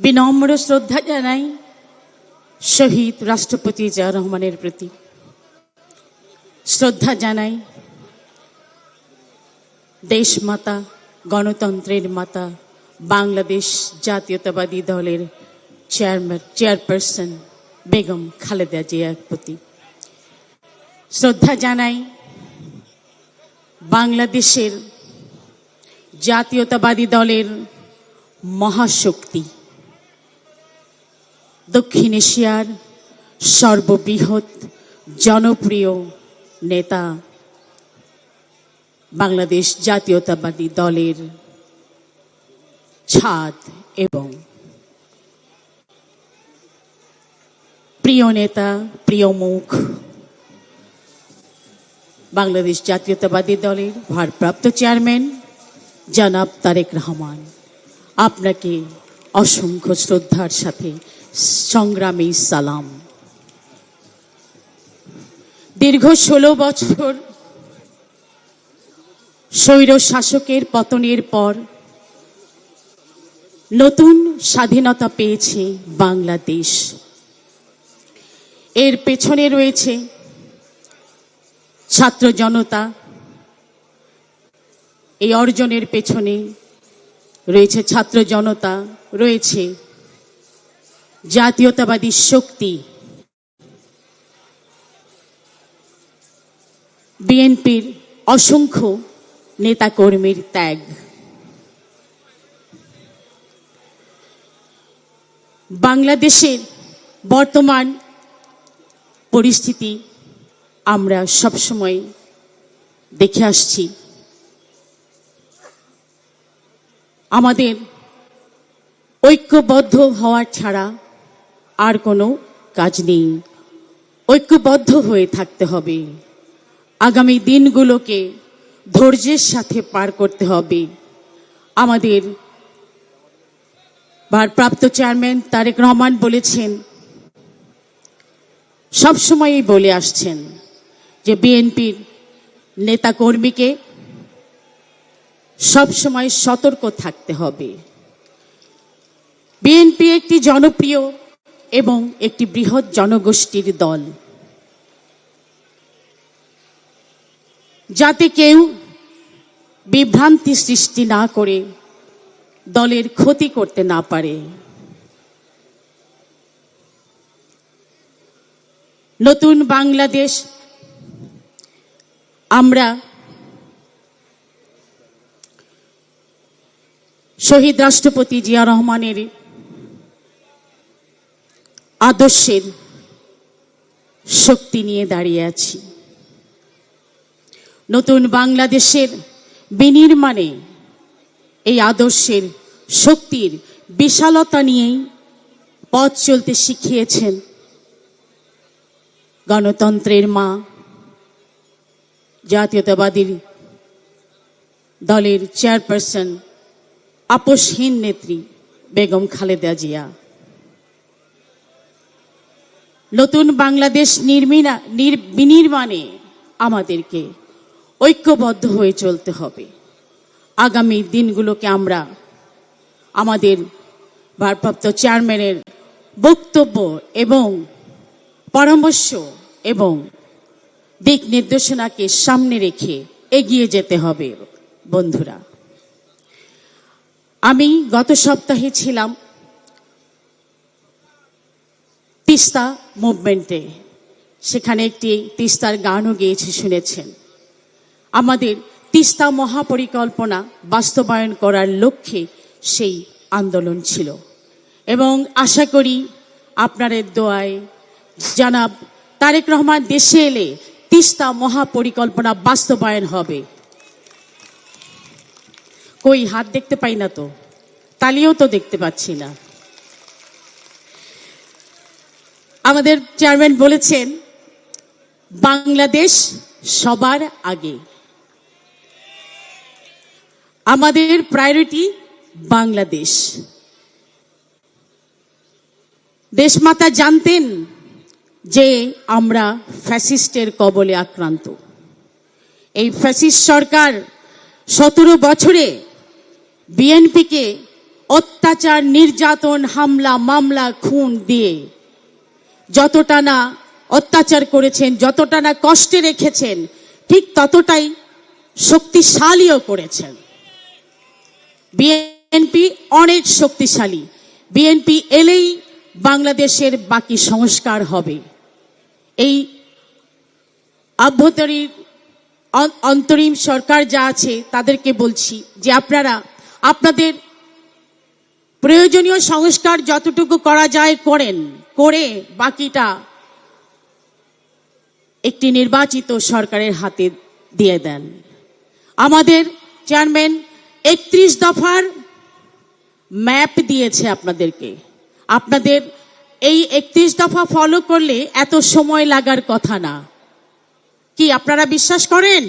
বিনম্র শ্রদ্ধা জানাই শহীদ রাষ্ট্রপতি জিয়া রহমানের প্রতি। শ্রদ্ধা জানাই দেশ মাতা গণতন্ত্রের মাতা, বাংলাদেশ জাতীয়তাবাদী দলের চেয়ারম্যান, চেয়ারপারসন বেগম খালেদা জিয়ার প্রতি। শ্রদ্ধা জানাই বাংলাদেশের জাতীয়তাবাদী দলের মহাশক্তি। দক্ষিণ এশিয়ার সর্ববৃহৎ জনপ্রিয় নেতা বাংলাদেশ জাতীয়তাবাদী দলের ছাদ এবং প্রিয় নেতা, প্রিয় মুখ বাংলাদেশ জাতীয়তাবাদী দলের ভারপ্রাপ্ত চেয়ারম্যান জনাব তারেক রহমান। আপনাকে অসংখ্য শ্রদ্ধার সাথে সংগ্রামী সালাম। দীর্ঘ ষোলো বছর স্বৈর শাসকের পতনের পর নতুন স্বাধীনতা পেয়েছে বাংলাদেশ। এর পেছনে রয়েছে ছাত্র জনতা। এই অর্জনের পেছনে রয়েছে ছাত্র জনতা, রয়েছে জাতীয়তাবাদী শক্তি। বিএনপির অসংখ্য নেতাকর্মীর ত্যাগ। বাংলাদেশের বর্তমান পরিস্থিতি আমরা সবসময় দেখে আসছি। আমাদের ঐক্যবদ্ধ হওয়ার ছাড়া আর কোনো কাজ নেই। ঐক্যবদ্ধ হয়ে থাকতে হবে। আগামী দিনগুলোকে ধৈর্যের সাথে পার করতে হবে। আমাদের ভারপ্রাপ্ত চেয়ারম্যান তারেক রহমান বলেছেন সবসময়ই বলে আসছেন যে বিএনপির নেতাকর্মীকে সবসময় সতর্ক থাকতে হবে। বিএনপি একটি জনপ্রিয় এবং একটি বৃহৎ জনগোষ্ঠীর দল। যাতে কেউ বিভ্রান্তি সৃষ্টি না করে দলের ক্ষতি করতে না পারে। নতুন বাংলাদেশ, আমরা শহীদ রাষ্ট্রপতি জিয়া রহমানের আদর্শের শক্তি নিয়ে দাঁড়িয়ে আছি। নতুন বাংলাদেশের বিনির্মাণে এই আদর্শের শক্তির বিশালতা নিয়েই পথ চলতে শিখিয়েছেন গণতন্ত্রের মা, জাতীয়তাবাদী দলের চেয়ারপারসন আপোষহীন নেত্রী বেগম খালেদা জিয়া। নতুন বাংলাদেশ নির্মিনা, নির- বিনির্মাণে আমাদেরকে ঐক্যবদ্ধ হয়ে চলতে হবে। আগামী দিনগুলোকে আমরা আমাদের ভারপ্রাপ্ত চেয়ারম্যানের বক্তব্য এবং পরামর্শ এবং দিক নির্দেশনাকে সামনে রেখে এগিয়ে যেতে হবে, বন্ধুরা। আমি গত সপ্তাহে ছিলাম তিস্তা মুভমেন্টে সেখানে একটি তিস্তার গানও গেয়েছে, শুনেছেন। আমাদের তিস্তা মহাপরিকল্পনা বাস্তবায়ন করার লক্ষ্যে সেই আন্দোলন ছিল। এবং আশা করি আপনাদের দোয়ায় জানাব তারেক রহমান দেশে এলে তিস্তা মহাপরিকল্পনা বাস্তবায়ন হবে। কই, হাত দেখতে পাই না তো? তালিও তো দেখতে পাচ্ছি না। আমাদের চেয়ারম্যান বলেছেন, বাংলাদেশ সবার আগে। আমাদের প্রায়োরিটি বাংলাদেশ। দেশমাতা জানতেন যে আমরা ফ্যাসিস্টের কবলে আক্রান্ত। এই ফ্যাসিস্ট সরকার সতেরো বছরে বিএনপিকে অত্যাচার, নির্যাতন, হামলা, মামলা, খুন দিয়ে যতটা না অত্যাচার করেছেন, যতটা না কষ্টে রেখেছেন, ঠিক ততটাই শক্তিশালীও করেছেন। বিএনপি অনেক শক্তিশালী। বিএনপি এলেই বাংলাদেশের বাকি সংস্কার হবে। এই আভ্যন্তরীণ, অন- অন্তরিম সরকার যা আছে, তাদেরকে বলছি যে আপনারা, আপনাদের প্রয়োজনীয় সংস্কার যতটুকু করা যায় করেন। করে বাকিটা একটি নির্বাচিত সরকারের হাতে দিয়ে দেন। আমাদের চেয়ারম্যান একত্রিশ দফার ম্যাপ দিয়েছে আপনাদেরকে। আপনাদের এই একত্রিশ দফা ফলো করলে এত সময় লাগার কথা না। কি আপনারা বিশ্বাস করেন?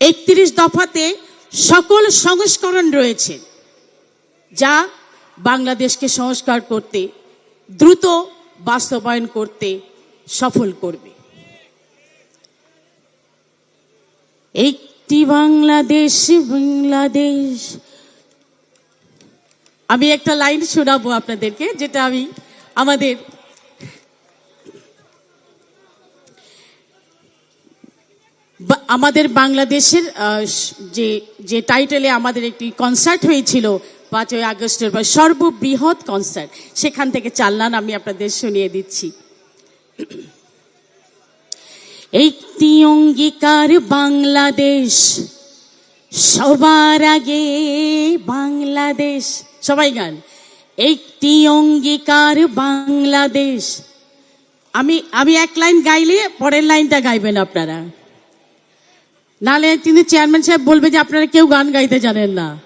একত্রিশ দফাতে সকল সংস্করণ রয়েছে যা বাংলাদেশকে সংস্কার করতে দ্রুত বাস্তবায়ন করতে সফল করবে। একটি বাংলাদেশ বাংলাদেশ। আমি একটা লাইন শোনাবো আপনাদেরকে, যেটা আমি আমাদের আমাদের বাংলাদেশের যে যে টাইটেলে আমাদের একটি কনসার্ট হয়েছিল পাঁচই আগস্টের পর সর্ববৃহৎ কনসার্ট সেখান থেকে চালনান আমি আপনাদের শুনিয়ে দিচ্ছি। একটি অঙ্গীকার বাংলাদেশ, সবার আগে বাংলাদেশ। সবাই গান। একটি অঙ্গীকার বাংলাদেশ। আমি আমি এক লাইন গাইলে পরের লাইনটা গাইবেন আপনারা। নালে তিনি চেয়ারম্যান সাহেব বলবে যে আপনারা কেউ গান গাইতে জানেন না।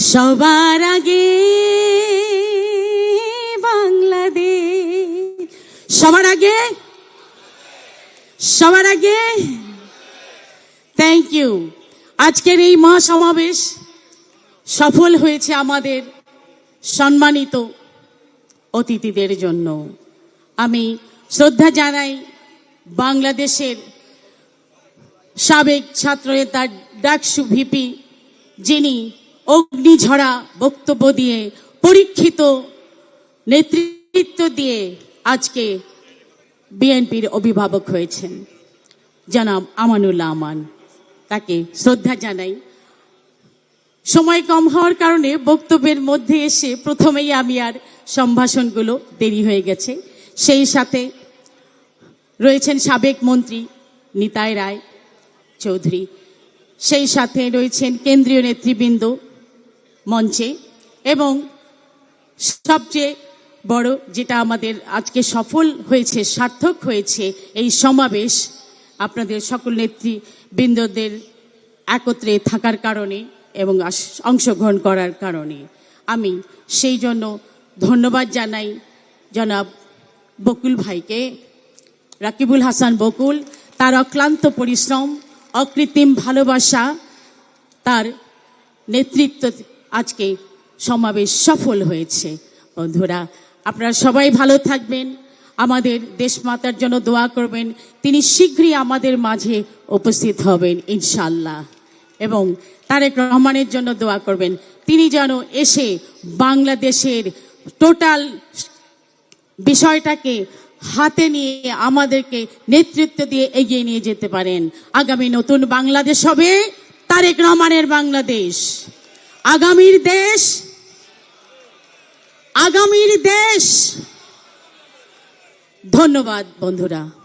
সবার আগে বাংলাদেশ। সবার আগে? সবার আগে? থ্যাংক ইউ আজকের এই মহাসমাবেশ সফল হয়েছে আমাদের সম্মানিত অতিথিদের জন্য। আমি শ্রদ্ধা জানাই বাংলাদেশের সাবেক ছাত্রনেতা ডাকসু ভিপি যিনি অগ্নিঝরা বক্তব্য দিয়ে, পরীক্ষিত নেতৃত্ব দিয়ে আজকে বিএনপির অভিভাবক হয়েছেন জনাব আমানুল্লাহ আমান। তাকে শ্রদ্ধা জানাই। সময় কম হওয়ার কারণে বক্তব্যের মধ্যে এসে প্রথমেই আমি আর সম্ভাষণগুলো দেরি হয়ে গেছে। সেই সাথে রয়েছেন সাবেক মন্ত্রী নিতাই রায় চৌধুরী। সেই সাথে রয়েছেন কেন্দ্রীয় নেতৃবৃন্দ মঞ্চে এবং সবচেয়ে বড় যেটা আমাদের আজকে সফল হয়েছে, সার্থক হয়েছে এই সমাবেশ আপনাদের সকল নেতৃবৃন্দদের একত্রে থাকার কারণে এবং অংশগ্রহণ করার কারণে। আমি সেই জন্য ধন্যবাদ জানাই জনাব বকুল ভাইকে, রাকিবুল হাসান বকুল, তার অক্লান্ত পরিশ্রম, অকৃত্রিম ভালোবাসা, তার নেতৃত্ব আজকে সমাবেশ সফল হয়েছে। বন্ধুরা, আপনারা সবাই ভালো থাকবেন। আমাদের দেশমাতার জন্য দোয়া করবেন। তিনি শীঘ্রই আমাদের মাঝে উপস্থিত হবেন ইনশাল্লাহ এবং তারেক রহমানের জন্য দোয়া করবেন। তিনি যেন এসে বাংলাদেশের টোটাল বিষয়টাকে হাতে নিয়ে আমাদেরকে নেতৃত্ব দিয়ে এগিয়ে নিয়ে যেতে পারেন। আগামী নতুন বাংলাদেশ হবে তারেক রহমানের বাংলাদেশ। আগামীর দেশ আগামীর দেশ। ধন্যবাদ বন্ধুরা।